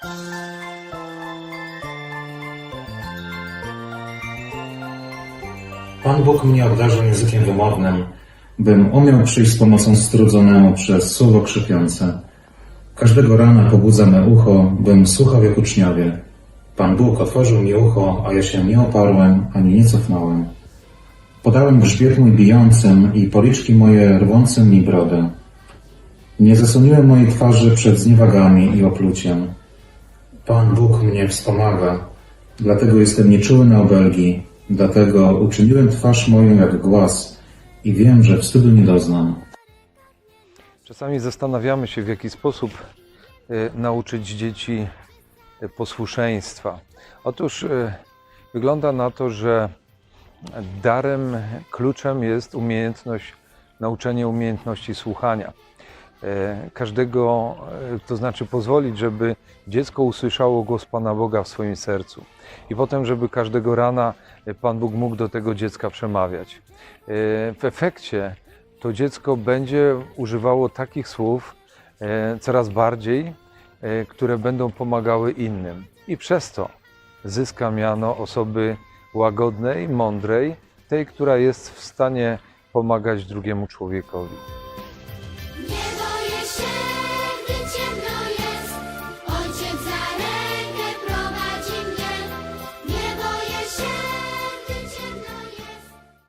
Pan Bóg mnie obdarzył językiem wymownym, bym umiał przyjść z pomocą strudzonemu przez słowo krzypiące. Każdego rana pobudza me ucho, bym słuchał jak uczniowie. Pan Bóg otworzył mi ucho, a ja się nie oparłem, ani nie cofnąłem. Podałem grzbiet mój bijącym i policzki moje rwącym mi brodę. Nie zasłoniłem mojej twarzy przed zniewagami i opluciem. Pan Bóg mnie wspomaga, dlatego jestem nieczuły na obelgi, dlatego uczyniłem twarz moją jak głaz i wiem, że wstydu nie doznam. Czasami zastanawiamy się, w jaki sposób e, nauczyć dzieci e, posłuszeństwa. Otóż e, wygląda na to, że darem, kluczem jest umiejętność, nauczenie umiejętności słuchania. E, Każdego, e, to znaczy pozwolić, żeby dziecko usłyszało głos Pana Boga w swoim sercu. I potem, żeby każdego rana Pan Bóg mógł do tego dziecka przemawiać. E, W efekcie to dziecko będzie używało takich słów coraz bardziej, które będą pomagały innym. I przez to zyska miano osoby łagodnej, mądrej, tej, która jest w stanie pomagać drugiemu człowiekowi.